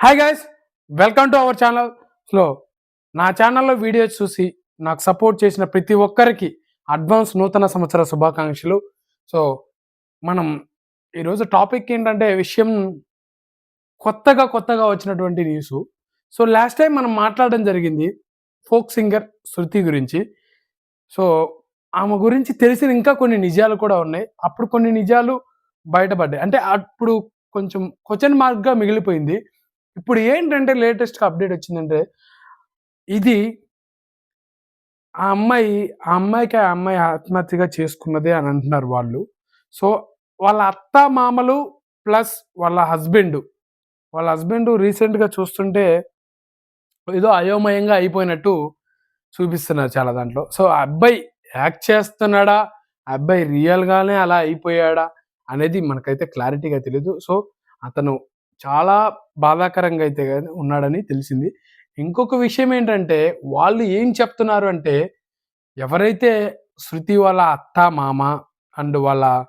Hi guys welcome to our channel so నా ఛానల్లో videos చూసి నాకు సపోర్ట్ చేసిన ప్రతి ఒక్కరికి అడ్వాన్స్ నూతన సంవత్సర శుభాకాంక్షలు. సో మనం ఈరోజు టాపిక్ ఏంటంటే విషయం కొత్తగా కొత్తగా వచ్చినటువంటి న్యూస్ సో లాస్ట్ టైం మనం మాట్లాడడం జరిగింది ఫోక్ సింగర్ శృతి గురించి. సో ఆమె గురించి తెలిసిన ఇంకా కొన్ని నిజాలు కూడా ఉన్నాయి. అప్పుడు కొన్ని నిజాలు బయటపడ్డాయి. అంటే అప్పుడు కొంచెం క్వశ్చన్ మార్క్గా మిగిలిపోయింది. ఇప్పుడు ఏంటంటే లేటెస్ట్గా అప్డేట్ వచ్చిందంటే ఇది ఆ అమ్మాయి ఆ అమ్మాయికి ఆ అమ్మాయి ఆత్మహత్యగా చేసుకున్నదే అని అంటున్నారు వాళ్ళు. సో వాళ్ళ అత్త మామలు ప్లస్ వాళ్ళ హస్బెండ్ వాళ్ళ హస్బెండ్ రీసెంట్గా చూస్తుంటే ఏదో అయోమయంగా అయిపోయినట్టు చూపిస్తున్నారు చాలా దాంట్లో. సో ఆ అబ్బాయి యాక్ట్ చేస్తున్నాడా? ఆ అబ్బాయి రియల్గానే అలా అయిపోయాడా? అనేది మనకైతే క్లారిటీగా తెలియదు సో అతను చాలా బాధాకరంగా అయితే ఉన్నాడని తెలిసింది. ఇంకొక విషయం ఏంటంటే వాళ్ళు ఏం చెప్తున్నారు అంటే ఎవరైతే శృతి వాళ్ళ అత్త మామ అండ్ వాళ్ళ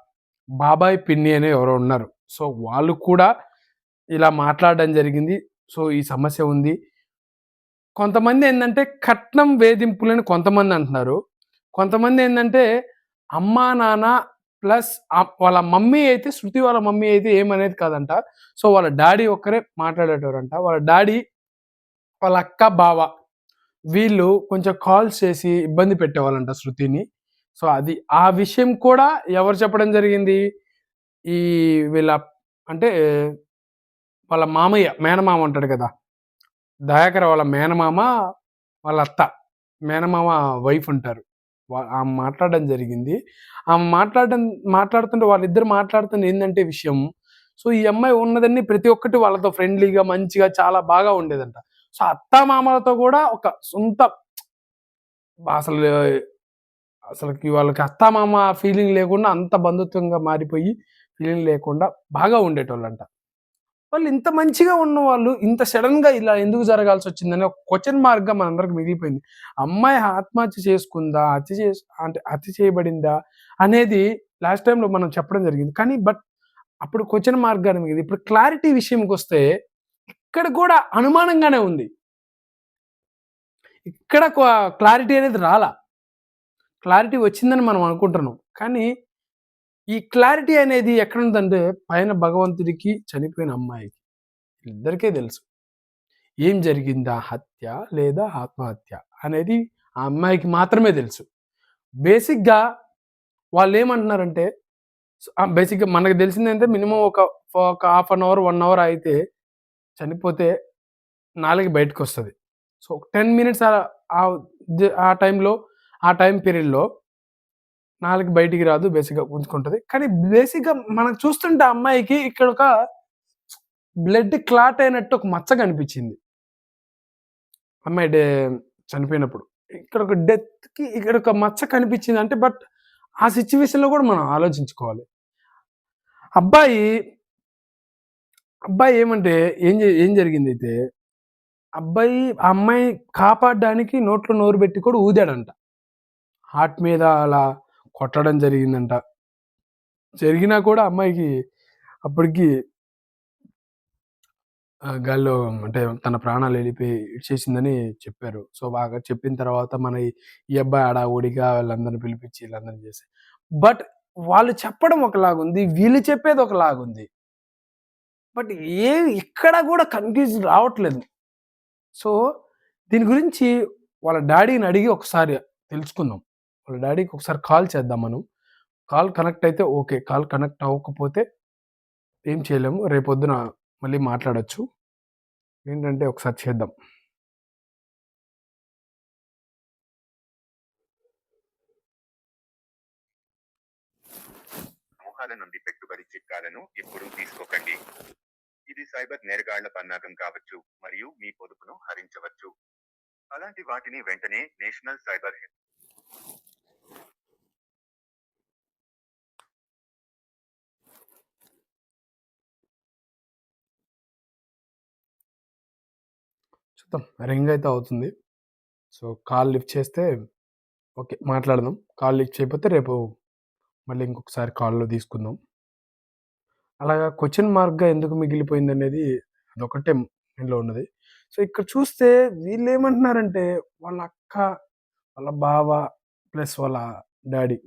బాబాయ్ పిన్ని అని ఎవరో ఉన్నారు. సో వాళ్ళు కూడా ఇలా మాట్లాడడం జరిగింది. సో ఈ సమస్య ఉంది. కొంతమంది ఏంటంటే కట్నం వేధింపులని కొంతమంది అంటున్నారు. కొంతమంది ఏంటంటే అమ్మా నాన్న ప్లస్ వాళ్ళ మమ్మీ అయితే శృతి వాళ్ళ మమ్మీ అయితే ఏమనేది కాదంట. సో వాళ్ళ డాడీ ఒక్కరే మాట్లాడేటవారంట వాళ్ళ డాడీ వాళ్ళ అక్క బావ వీళ్ళు కొంచెం కాల్స్ చేసి ఇబ్బంది పెట్టేవాళ్ళంట శృతిని. సో అది ఆ విషయం కూడా ఎవరు చెప్పడం జరిగింది? ఈ వీళ్ళ అంటే వాళ్ళ మామయ్య మేనమామ ఉంటాడు కదా. దయాకర్ వాళ్ళ మేనమామ వాళ్ళ అత్త. మేనమామ వైఫ్ ఉంటారు. ఆమె మాట్లాడడం జరిగింది. ఆమె మాట్లాడడం మాట్లాడుతుంటే వాళ్ళిద్దరు మాట్లాడుతున్న ఏంటంటే విషయం సో ఈ అమ్మాయి ఉన్నదన్నీ ప్రతి ఒక్కటి వాళ్ళతో ఫ్రెండ్లీగా మంచిగా చాలా బాగా ఉండేదంట. సో అత్త మామలతో కూడా ఒక సొంత అసలు అసలుకి వాళ్ళకి అత్త మామ ఫీలింగ్ లేకుండా అంత బంధుత్వంగా మారిపోయి ఫీలింగ్ లేకుండా బాగా ఉండేటోళ్ళంట. వాళ్ళు ఇంత మంచిగా ఉన్న వాళ్ళు ఇంత సడన్గా ఇలా ఎందుకు జరగాల్సి వచ్చిందని ఒక క్వశ్చన్ మార్క్ మనందరికి మిగిలిపోయింది. అమ్మాయి ఆత్మహత్య చేసుకుందా? హత్య చే అంటే హత్య చేయబడిందా? అనేది లాస్ట్ టైంలో మనం చెప్పడం జరిగింది. కానీ బట్ అప్పుడు క్వశ్చన్ మార్క్ మిగిలింది. ఇప్పుడు క్లారిటీ విషయంకి వస్తే ఇక్కడ కూడా అనుమానంగానే ఉంది. ఇక్కడ క్లారిటీ అనేది రాలా. క్లారిటీ వచ్చిందని మనం అనుకుంటున్నాం. కానీ ఈ క్లారిటీ అనేది ఎక్కడ ఉందంటే పైన భగవంతుడికి చనిపోయిన అమ్మాయికి. ఇద్దరికే తెలుసు. ఏం జరిగిందా? హత్య లేదా ఆత్మహత్య అనేది ఆ అమ్మాయికి మాత్రమే తెలుసు. బేసిక్గా వాళ్ళు ఏమంటున్నారంటే బేసిక్గా మనకు తెలిసిందంటే మినిమం ఒక ఒక half an hour one hour అయితే చనిపోతే నాలుగు బయటకు వస్తుంది సో టెన్ మినిట్స్ ఆ టైంలో ఆ టైం పీరియడ్లో నాలుగు బయటికి రాదు బేసిక్గా ఉంచుకుంటుంది కానీ బేసిక్గా మనం చూస్తుంటే అమ్మాయికి ఇక్కడ ఒక బ్లడ్ క్లాట్ అయినట్టు ఒక మచ్చ కనిపించింది. అమ్మాయి డే చనిపోయినప్పుడు. ఇక్కడ ఒక డెత్కి ఇక్కడ ఒక మచ్చ కనిపించింది అంటే బట్ ఆ సిచ్యువేషన్లో కూడా మనం ఆలోచించుకోవాలి. అబ్బాయి అబ్బాయి ఏమంటే ఏం ఏం జరిగింది అయితే అబ్బాయి ఆ అమ్మాయి కాపాడడానికి నోట్లో నోరు పెట్టి కూడా ఊదాడంట. హార్ట్ మీద అలా కొట్టడం జరిగిందంట. జరిగినా కూడా అమ్మాయికి అప్పటికి గాల్లో అంటే తన ప్రాణాలు వెళ్ళిపోయి ఇచ్చేసిందని చెప్పారు. సో బాగా చెప్పిన తర్వాత మన ఈ అబ్బాయి అడావుడిగా వాళ్ళందరిని పిలిపించి వీళ్ళందరినీ చేసి. బట్ వాళ్ళు చెప్పడం ఒకలాగుంది వీళ్ళు చెప్పేది ఒకలాగుంది. బట్ ఏ ఇక్కడ కూడా కన్ఫ్యూజ్ రావట్లేదు. సో దీని గురించి వాళ్ళ డాడీని అడిగి ఒకసారి తెలుసుకుందాం. వాళ్ళ డాడీకి ఒకసారి కాల్ చేద్దాం మనం. కాల్ కనెక్ట్ అయితే ఓకే. కాల్ కనెక్ట్ అవ్వకపోతే ఏం చేయలేము. రేపొద్దున మళ్ళీ మాట్లాడచ్చు. ఏంటంటే ఒకసారి చేద్దాం. సమూహాల నుండి పెట్టుబడి చిట్కాలను ఎప్పుడూ తీసుకోకండి. ఇది సైబర్ నేరగాళ్ళ పన్నాగం కావచ్చు మరియు మీ పొదుపును హరించవచ్చు. అలాంటి వాటిని వెంటనే నేషనల్ సైబర్ హెల్త్ రింగ్ అయితే అవుతుంది సో కాల్ లిఫ్ట్ చేస్తే ఓకే మాట్లాడదాం కాల్ లిఫ్ట్ చేయకపోతే రేపు మళ్ళీ ఇంకొకసారి కాల్లో తీసుకుందాం అలాగా క్వశ్చన్ మార్క్గా ఎందుకు మిగిలిపోయింది అనేది అదొకటే ఇంట్లో ఉన్నది. సో, ఇక్కడ చూస్తే వీళ్ళు ఏమంటున్నారంటే వాళ్ళ అక్క, వాళ్ళ బావ ప్లస్ వాళ్ళ డాడీ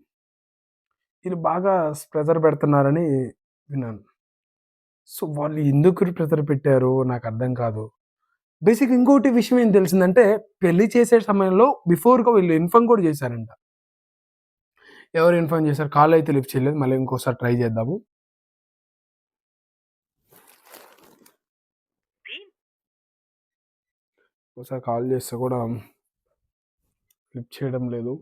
వీళ్ళు బాగా ప్రెజర్ పెడుతున్నారని విన్నాను. సో, వాళ్ళు ఎందుకు ప్రెషర్ నాకు అర్థం కాదు. బేసిక్ ఇంకోటి విషయం ఏం తెలిసిందంటే పెళ్ళి చేసే సమయంలో బిఫోర్‌గా వీళ్ళు ఇన్ఫార్మ్ కూడా చేశారంట. ఎవరు ఇన్ఫార్మ్ చేశారు? కాల్ అయితే లిఫ్ట్ చేయలేదు. మళ్ళీ ఇంకోసారి ట్రై చేద్దాము. ఒకసారి కాల్ చేస్తే కూడా లిఫ్ట్ చేయడం లేదు.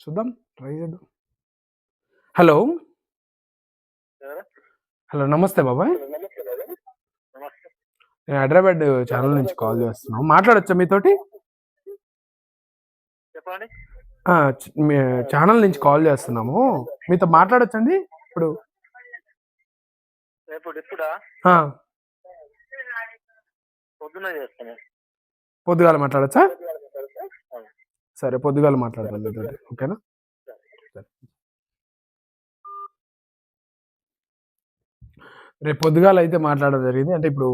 చూద్దాం. ట్రై చేద్దాం. హలో! హలో! నమస్తే బాబాయ్. నేను హైదరాబాద్ ఛానల్ నుంచి కాల్ చేస్తున్నాం. మాట్లాడొచ్చా మీతోటి? మీ ఛానల్ నుంచి కాల్ చేస్తున్నాము. మీతో మాట్లాడొచ్చండి? ఇప్పుడు. పొద్దుగాల మాట్లాడొచ్చా? సరే పొద్దుగాల మాట్లాడతాను మీతోటి. ఓకేనా? రేపు పొద్దుగాల అయితే మాట్లాడడం జరిగింది. అంటే ఇప్పుడు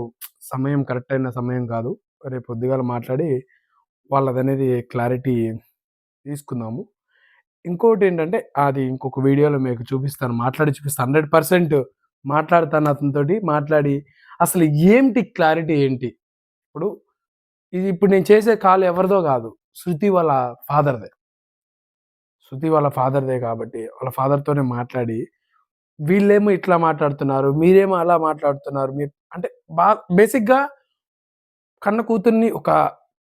సమయం కరెక్ట్ అయిన సమయం కాదు. రేపు పొద్దుగాల మాట్లాడి వాళ్ళదనేది క్లారిటీ తీసుకుందాము. ఇంకోటి ఏంటంటే అది ఇంకొక వీడియోలో మీకు చూపిస్తాను. మాట్లాడి చూపిస్తాను. 100% మాట్లాడతాను అతనితోటి. మాట్లాడి అసలు ఏంటి క్లారిటీ ఏంటి? ఇప్పుడు ఇది ఇప్పుడు నేను చేసే కాల్ ఎవరిదో కాదు. శృతి వాళ్ళ ఫాదర్‌దే. శృతి వాళ్ళ ఫాదర్‌దే కాబట్టి వాళ్ళ ఫాదర్‌తోనే మాట్లాడి వీళ్ళేమో ఇట్లా మాట్లాడుతున్నారు. మీరేమో అలా మాట్లాడుతున్నారు. మీరు అంటే బా బేసిక్‌గా కన్న కూతుర్ని ఒక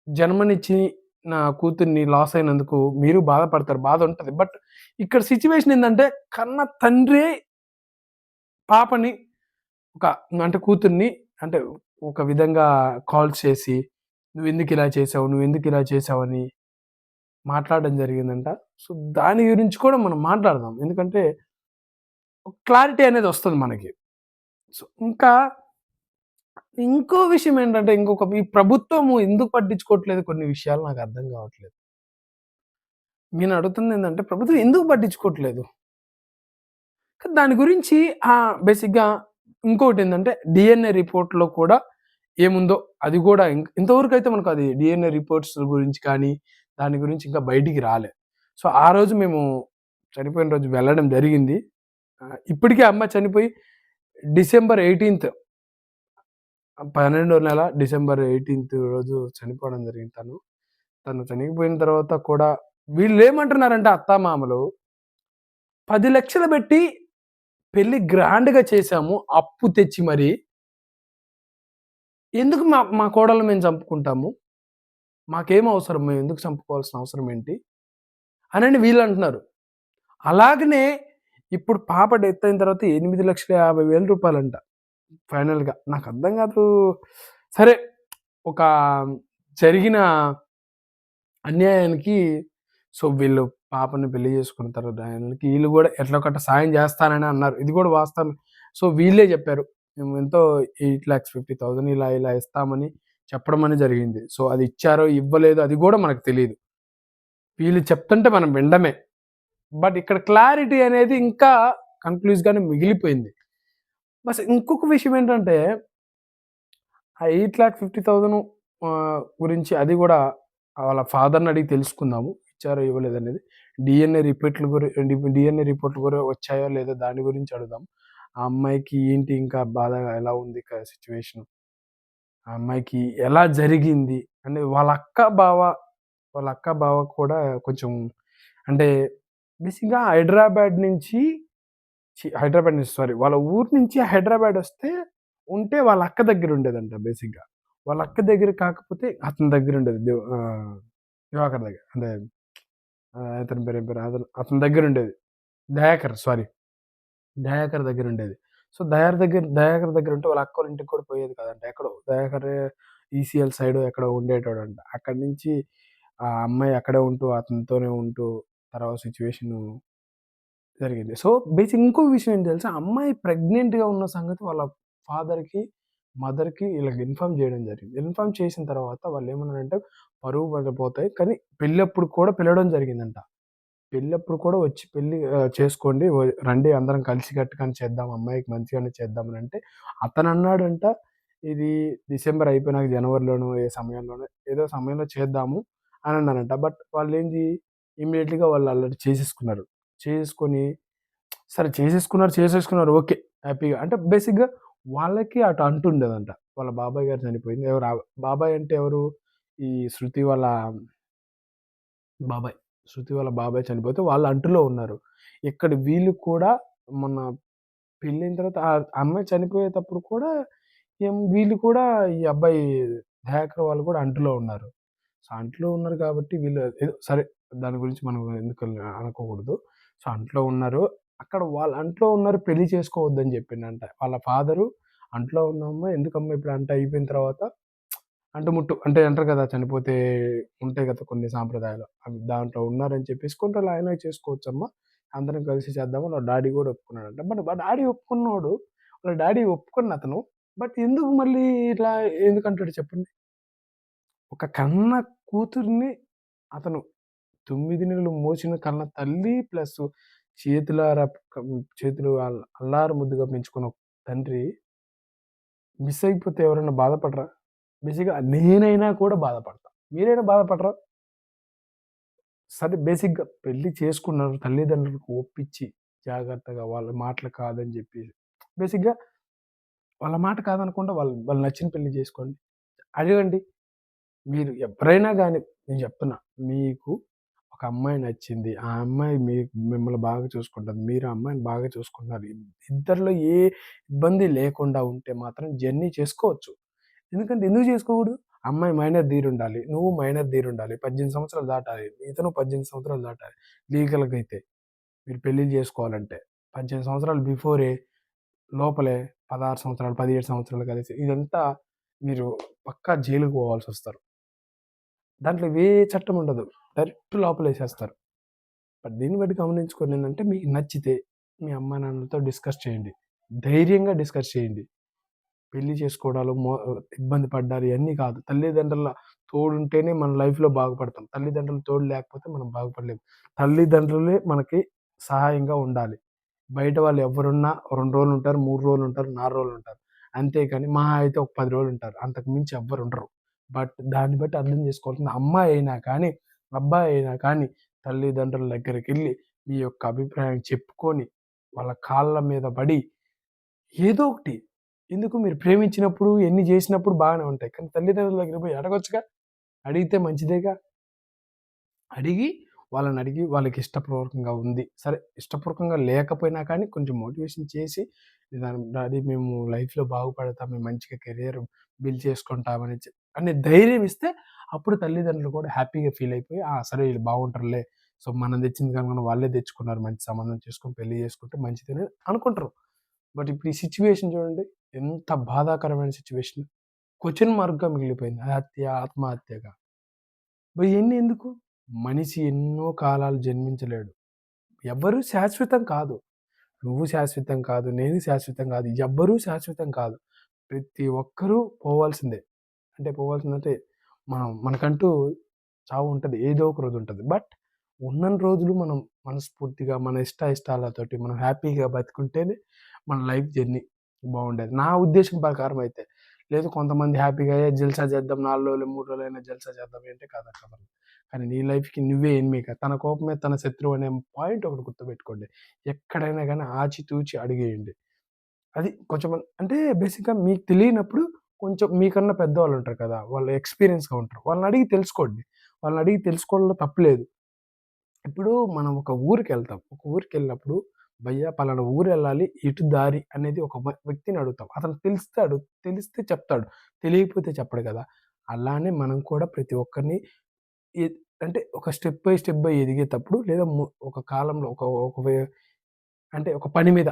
జన్మనిచ్చి నా కూతుర్ని లాస్ అయినందుకు మీరు బాధపడతారు. బాధ ఉంటుంది బట్ ఇక్కడ సిచ్యువేషన్ ఏంటంటే కన్న తండ్రి పాపని ఒక అంటే కూతుర్ని అంటే ఒక విధంగా కాల్ చేసి నువ్వు ఎందుకు ఇలా చేసావు? నువ్వు ఎందుకు ఇలా చేసావు?" అని మాట్లాడడం జరిగిందంట. సో, దాని గురించి కూడా మనం మాట్లాడదాం. ఎందుకంటే క్లారిటీ అనేది వస్తుంది మనకి. సో, ఇంకా ఇంకో విషయం ఏంటంటే ఇంకొక ఈ ప్రభుత్వము ఎందుకు పట్టించుకోవట్లేదు కొన్ని విషయాలు నాకు అర్థం కావట్లేదు. నేను అడుగుతుంది ఏంటంటే ప్రభుత్వం ఎందుకు పట్టించుకోవట్లేదు? దాని గురించి బేసిక్గా బేసిక్‌గా ఏంటంటే డిఎన్ఏ రిపోర్ట్‌లో కూడా ఏముందో అది కూడా ఇంతవరకు అయితే మనకు అది డిఎన్ఏ రిపోర్ట్స్ గురించి కానీ, దాని గురించి ఇంకా బయటికి రాలే. సో, ఆ రోజు మేము చనిపోయిన రోజు వెళ్ళడం జరిగింది. ఇప్పటికే అమ్మ చనిపోయి డిసెంబర్ 18థ్ 12 నెల డిసెంబర్ 18థ్ రోజు చనిపోవడం జరిగింది తను. తను చనిపోయిన తర్వాత కూడా వీళ్ళు వీళ్ళేమంటున్నారంటే అత్తామామలు 10,00,000 పెట్టి పెళ్ళి గ్రాండ్‌గా చేశాము. అప్పు తెచ్చి మరి. ఎందుకు మా మా కోడలు మేము చంపుకుంటాము? మాకేం అవసరం? మేము ఎందుకు చంపుకోవాల్సిన అవసరం ఏంటి? అనని వీళ్ళంటున్నారు. అలాగనే ఇప్పుడు పాప డెత్ అయిన తర్వాత రూ. 8,50,000 అంట. ఫైనల్‌గా. నాకు అర్థం కాదు. సరే ఒక జరిగిన అన్యాయానికి సో, వీళ్ళు పాపని పెళ్ళి చేసుకున్న తర్వాత ఆయనకి కూడా ఎట్లా ఒకట్ట సాయం చేస్తానని అన్నారు. ఇది కూడా వాస్తవమే. సో, వీళ్ళే చెప్పారు. మేము ఎంతో 8,50,000 ఇలా ఇలా ఇస్తామని చెప్పడం అని జరిగింది. సో, అది ఇచ్చారో ఇవ్వలేదో అది కూడా మనకు తెలియదు వీళ్ళు చెప్తుంటే మనం వినడమే. బట్ ఇక్కడ క్లారిటీ అనేది ఇంకా కన్క్లూజ్గానే మిగిలిపోయింది. బస్ ఇంకొక విషయం ఏంటంటే ఆ 8,50,000 ఆహ్, గురించి అది కూడా వాళ్ళ ఫాదర్‌ని అడిగి తెలుసుకుందాము. ఇచ్చారో ఇవ్వలేదనేది. డిఎన్ఏ రిపోర్ట్‌లు గురి డిఎన్ఏ రిపోర్ట్‌లు కూడా వచ్చాయో లేదో దాని గురించి అడుగుదాం. ఆ అమ్మాయికి ఏంటి ఇంకా బాధగా ఎలా ఉంది క ఆ అమ్మాయికి ఎలా జరిగింది? అనేది వాళ్ళ అక్క, బావ వాళ్ళ అక్క, బావ కూడా కొంచెం అంటే బేసిక్‌గా హైదరాబాద్ నుంచి హైదరాబాద్ నుంచి సారీ వాళ్ళ ఊరు నుంచి హైదరాబాద్ వస్తే ఉంటే వాళ్ళ అక్క దగ్గర ఉండేదంట బేసిక్‌గా. వాళ్ళ అక్క దగ్గర కాకపోతే అతని దగ్గర ఉండేది. దివాకర్ దగ్గర. అంటే అతని పేరు ఏం పేరు? అతను అతని దగ్గర ఉండేది. దయాకర్ సారీ. దయాకర్ దగ్గర ఉండేది. సో, దయార్ దగ్గర దయాకర్ దగ్గర ఉంటే వాళ్ళ అక్క ఇంటికి కూడా పోయేది కదంట ఎక్కడో దయాకర్ ఈసీఎల్ సైడ్ ఎక్కడో ఉండేటోడంట. అక్కడి నుంచి ఆ అమ్మాయి అక్కడే ఉంటూ అతనితోనే ఉంటూ తర్వాత సిచ్యువేషన్ జరిగింది. సో, బేసిక్ ఇంకో విషయం ఏంటి తెలుసా? అమ్మాయి ప్రెగ్నెంట్‌గా ఉన్న సంగతి వాళ్ళ ఫాదర్‌కి, మదర్‌కి ఇలా ఇన్ఫామ్ చేయడం జరిగింది. ఇన్ఫామ్ చేసిన తర్వాత వాళ్ళేమన్నారంటే పరువు పడిపోతాయి కానీ పెళ్ళప్పుడు కూడా పిలవడం జరిగిందంట. పెళ్ళప్పుడు కూడా వచ్చి పెళ్ళి చేసుకోండి. రండి అందరం కలిసి కట్టుకొని చేద్దాం. అమ్మాయికి మంచిగానే చేద్దామని అంటే, అతనన్నాడంట ఇది డిసెంబర్ అయిపోయినాక జనవరిలోనో ఏ సమయంలోనో ఏదో సమయంలో చేద్దాము అని అన్నారంట. బట్ వాళ్ళేంది ఇమ్మీడియేట్‌లీగా వాళ్ళు ఆల్రెడీ చేసేసుకున్నారు. చేసేసుకొని సరే చేసేసుకున్నారు, చేసేసుకున్నారు ఓకే. హ్యాపీగా అంటే బేసిక్‌గా వాళ్ళకి అటు అంటుండేదంట. వాళ్ళ బాబాయ్ గారు చనిపోయింది. ఎవరు బాబాయ్ అంటే ఎవరు? ఈ శృతి వాళ్ళ బాబాయ్. శృతి వాళ్ళ బాబాయ్ చనిపోతే వాళ్ళ అంటులో ఉన్నారు. ఇక్కడ వీళ్ళు కూడా మొన్న పెళ్ళిన తర్వాత ఆ అమ్మాయి చనిపోయేటప్పుడు కూడా ఏం వీళ్ళు కూడా ఈ అబ్బాయి దయాకర్ వాళ్ళు కూడా అంటులో ఉన్నారు. సో, అంటులో ఉన్నారు కాబట్టి వీళ్ళు సరే దాని గురించి మనం ఎందుకు అనుకోకూడదు. సో, అంట్లో ఉన్నారు. అక్కడ వాళ్ళ అంట్లో ఉన్నారు పెళ్ళి చేసుకోవద్దని చెప్పిండంట. వాళ్ళ ఫాదరు అంట్లో ఉన్నామ్మా ఎందుకమ్మా ఇప్పుడు అంట అయిపోయిన తర్వాత అంటుముట్టు అంటే అంటారు కదా! చనిపోతే ఉంటాయి కదా! కొన్ని సాంప్రదాయాలు. అవి దాంట్లో ఉన్నారని చెప్పేసి కొంటలు ఆయన చేసుకోవచ్చమ్మా. అందరం కలిసి చేద్దాము వాళ్ళ డాడీ కూడా ఒప్పుకున్నాడంట. బట్ వాళ్ళ డాడీ ఒప్పుకున్నోడు వాళ్ళ డాడీ ఒప్పుకున్న అతను బట్ ఎందుకు మళ్ళీ ఇట్లా ఎందుకంటాడు చెప్పండి? ఒక కన్న కూతురిని అతను తొమ్మిది నెలలు మోసిన కన్న తల్లి ప్లస్ చేతులారా చేతులు అల్లారు ముద్దుగా పెంచుకున్న తండ్రి మిస్ అయిపోతే ఎవరైనా బాధపడరా? బేసిక్‌గా నేనైనా కూడా బాధపడతా. మీరైనా బాధపడరా? సరే బేసిక్‌గా పెళ్ళి చేసుకున్నారు. తల్లిదండ్రులకు ఒప్పించి జాగ్రత్తగా వాళ్ళ మాటలు కాదని చెప్పేసి బేసిక్‌గా వాళ్ళ మాట కాదనకుండా వాళ్ళు వాళ్ళు నచ్చిన పెళ్ళి చేసుకోండి. అడగండి. మీరు ఎవరైనా కానీ నేను చెప్తున్నా. మీకు ఒక అమ్మాయి నచ్చింది. ఆ అమ్మాయి మీ మిమ్మల్ని బాగా చూసుకుంటుంది. మీరు ఆ అమ్మాయిని బాగా చూసుకుంటున్నారు. ఇద్దరిలో ఏ ఇబ్బంది లేకుండా ఉంటే మాత్రం జర్నీ చేసుకోవచ్చు. ఎందుకంటే ఎందుకు చేసుకోకూడదు? అమ్మాయి మైనర్ ధీరుండాలి. నువ్వు మైనర్ ధీరుండాలి. 18 సంవత్సరాలు దాటాలి. ఇతను 18 సంవత్సరాలు దాటాలి. లీగల్‌గా అయితే. మీరు పెళ్ళిళ్ళు చేసుకోవాలంటే. 18 సంవత్సరాలు బిఫోరే లోపలే 16 సంవత్సరాలు, 17 సంవత్సరాలు కలిసి ఇదంతా మీరు పక్కా జైలుకి పోవాల్సొస్తారు. దాంట్లో ఏ చట్టం ఉండదు. డైరెక్ట్ లోపలేసేస్తారు. బట్ దీన్ని బట్టి గమనించుకోండి ఏంటంటే మీకు నచ్చితే మీ అమ్మానాన్నలతో డిస్కస్ చేయండి. ధైర్యంగా డిస్కస్ చేయండి. పెళ్ళి చేసుకోవడాలు మో ఇబ్బంది పడ్డాలు ఇవన్నీ కాదు. తల్లిదండ్రుల తోడుంటేనే మన లైఫ్‌లో బాగుపడతాం. తల్లిదండ్రుల తోడు లేకపోతే మనం బాగుపడలేము తల్లిదండ్రులే మనకి సహాయంగా ఉండాలి. బయట వాళ్ళు ఎవరున్నా రెండు రోజులు ఉంటారు మూడు రోజులు ఉంటారు నాలుగు రోజులు ఉంటారు అంతేకాని మహా అయితే ఒక పది రోజులు ఉంటారు అంతకు మించి ఎవ్వరుండరు. బట్ దాన్ని బట్టి అర్థం చేసుకోవాల్సింది అమ్మాయి అయినా కానీ, అబ్బాయి అయినా కానీ తల్లిదండ్రుల దగ్గరికి వెళ్ళి మీ యొక్క అభిప్రాయం చెప్పుకొని, వాళ్ళ కాళ్ళ మీద పడి ఏదో ఒకటి ఎందుకు మీరు ప్రేమించినప్పుడు ఎన్ని చేసినప్పుడు బాగానే ఉంటాయి. కానీ తల్లిదండ్రుల దగ్గర పోయి అడగొచ్చుగా. అడిగితే మంచిదేగా. అడిగి వాళ్ళని అడిగి వాళ్ళకి ఇష్టపూర్వకంగా ఉంది. సరే ఇష్టపూర్వకంగా లేకపోయినా కానీ కొంచెం మోటివేషన్ చేసి దాని అది మేము లైఫ్‌లో బాగుపడతాం. మేము మంచిగా కెరియర్ బిల్డ్ చేసుకుంటామని అనే ధైర్యం ఇస్తే అప్పుడు తల్లిదండ్రులు కూడా హ్యాపీగా ఫీల్ అయిపోయి ఆ! సరే వీళ్ళు బాగుంటారులే. సో మనం తెచ్చింది కనుక వాళ్ళే తెచ్చుకున్నారు. మంచి సంబంధం చేసుకొని పెళ్ళి చేసుకుంటే మంచిదని అనుకుంటారు. బట్ ఇప్పుడు ఈ సిచ్యువేషన్ చూడండి. ఎంత బాధాకరమైన సిచ్యువేషన్ క్వశ్చన్ మార్క్‌గా మిగిలిపోయింది. హత్య, ఆత్మహత్యగా. మరి ఇయన్నీ ఎందుకు? మనిషి ఎన్నో కాలాలు జన్మించలేడు. ఎవ్వరూ శాశ్వతం కాదు. నువ్వు శాశ్వతం కాదు. నేను శాశ్వతం కాదు. ఎవ్వరూ శాశ్వతం కాదు. ప్రతి ఒక్కరూ పోవాల్సిందే. అంటే పోవాల్సిందంటే మనం మనకంటూ చావు ఉంటుంది ఏదో ఒక రోజు ఉంటుంది బట్ ఉన్నన్ని రోజులు మనం మనస్ఫూర్తిగా మన ఇష్ట ఇష్టాలతోటి మనం హ్యాపీగా బతుకుంటేనే మన లైఫ్ జర్నీ బాగుండేది. నా ఉద్దేశం ప్రకారం అయితే. లేదు కొంతమంది హ్యాపీగా అయ్యే జల్సా చేద్దాం నాలుగు రోజులు, మూడు రోజులు అయినా జల్సా చేద్దాం అంటే కాదక్కడ కదా కానీ నీ లైఫ్‌కి నువ్వే ఎన్మిక తన కోపమే తన శత్రువు అనే పాయింట్ ఒకటి గుర్తుపెట్టుకోండి. ఎక్కడైనా కానీ ఆచితూచి అడిగేయండి అది కొంచెం అంటే బేసిక్‌గా మీకు తెలియనప్పుడు కొంచెం మీకన్నా పెద్దవాళ్ళు ఉంటారు కదా! వాళ్ళు ఎక్స్‌పీరియన్స్‌గా ఉంటారు. వాళ్ళని అడిగి తెలుసుకోండి. వాళ్ళని అడిగి తెలుసుకోవడంలో తప్పలేదు ఇప్పుడు మనం ఒక ఊరికెళ్తాం. ఒక ఊరికి వెళ్ళినప్పుడు భయ్యా పలానా ఊరెళ్ళాలి. ఎటు దారి అనేది ఒక వ్యక్తిని అడుగుతాం. అతను తెలిస్తే అడు తెలిస్తే చెప్తాడు. తెలియకపోతే చెప్పడు కదా! అలానే మనం కూడా ప్రతి ఒక్కరిని అంటే ఒక స్టెప్ బై స్టెప్ బై ఎదిగేటప్పుడు లేదా ము ఒక కాలంలో ఒక ఒక అంటే ఒక పని మీద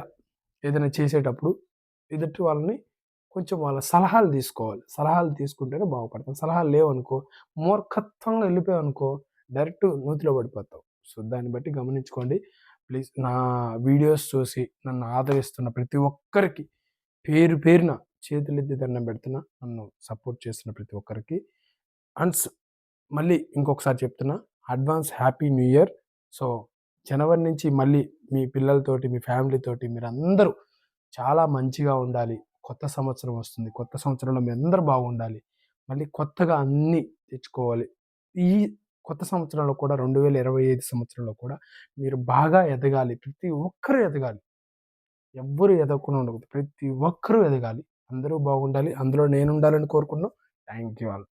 ఏదైనా చేసేటప్పుడు ఎదుటి వాళ్ళని కొంచెం వాళ్ళ సలహాలు తీసుకోవాలి. సలహాలు తీసుకుంటేనే బాగుపడతాం. సలహాలు లేవనుకో మూర్ఖత్వంగా వెళ్ళిపోయావనుకో డైరెక్ట్ నూతిలో పడిపోతావు. సో, దాన్ని బట్టి గమనించుకోండి. ప్లీజ్ నా వీడియోస్ చూసి నన్ను ఆదరిస్తున్న ప్రతి ఒక్కరికి పేరు పేరున చేతులెత్తి దండం పెడుతున్నా. నన్ను సపోర్ట్ చేస్తున్న ప్రతి ఒక్కరికి. అండ్స్ మళ్ళీ ఇంకొకసారి చెప్తున్నా. Advance happy new year. So జనవరి నుంచి మళ్ళీ మీ పిల్లలతోటి మీ ఫ్యామిలీతోటి మీరందరూ చాలా మంచిగా ఉండాలి కొత్త సంవత్సరం వస్తుంది. కొత్త సంవత్సరంలో మీ అందరూ బాగుండాలి. మళ్ళీ కొత్తగా అన్నీ తెచ్చుకోవాలి. ఈ కొత్త సంవత్సరంలో కూడా రెండు వేల ఇరవై ఐదు సంవత్సరంలో కూడా మీరు బాగా ఎదగాలి. ప్రతి ఒక్కరూ ఎదగాలి. ఎవ్వరు ఎదగకుండా ఉండకూడదు. ప్రతి ఒక్కరూ ఎదగాలి. అందరూ బాగుండాలి. అందులో నేను ఉండాలని కోరుకున్నాం థ్యాంక్ యూ ఆల్.